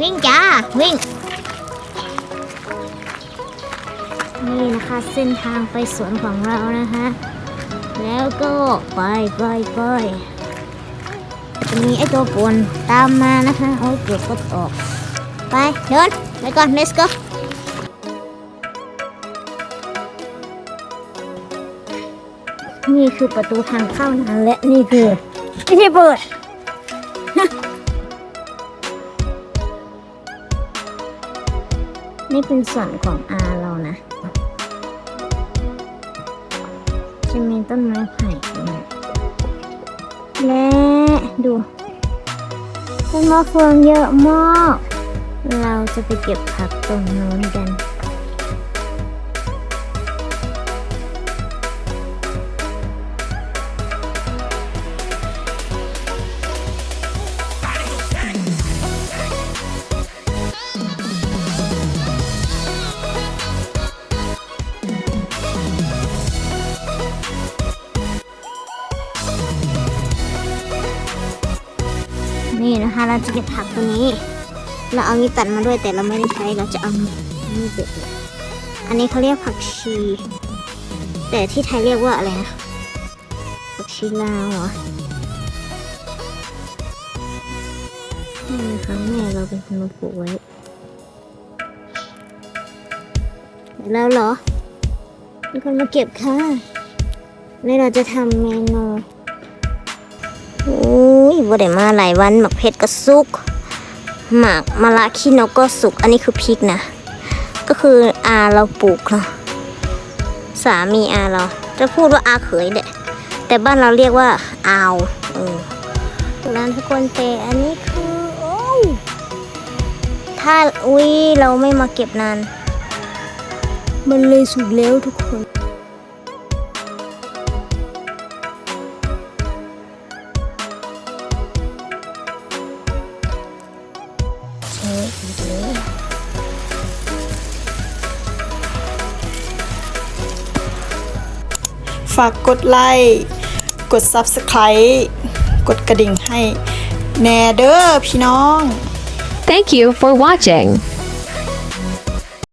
วิ่งจ้า วิ่ง นี่นะคะเส้นทางไปสวนของเรานะคะ แล้วก็ไปไปไปจะมีไอ้ตัวปนตามมานะคะโอ้ยเกือบก็ออก ไปเดินไปก่อน let's go นี่คือประตูทางเข้านะและนี่คือไม่ใช่เปิด นี่เป็นส่วนของอาเรานะ จะมีต้นไม้ไผ่ด้วยและดูต้นมะเฟืองเยอะมาก เราจะไปเก็บผักตรงโน้นกัน นี่นะคะ เราจะเก็บผักตัวนี้ เราเอานี้ตัดมาด้วยแต่เราไม่ได้ใช้ เราจะเอานี่เด็ดอันนี้เขาเรียกผักชี แต่ที่ไทยเรียกว่าอะไรนะผักชีลาวเหรอนี่นะคะแม่เราเป็นคนมาปลูกไว้แล้วเหรอมีคนมาเก็บค่ะแล้วเราจะทำเมนู บ่ได้มาหลายวันหมักเพชรก็สุกหมากมะละขี้นกก็สุก อันนี้คือพริกนะ ก็คืออาเราปลูกเนาะสามีอาเรา จะพูดว่าอาเขยเด็แต่บ้านเราเรียกว่าอาวเออร้านทุกคนแต่อันนี้คือโอ้ถ้าอุ้ยเราไม่มาเก็บนาน มันเลยสุกแล้วทุกคน ฝากกดไลค์ กด Subscribe กดกระดิ่งให้แน่เด้อพี่น้อง Thank you for watching.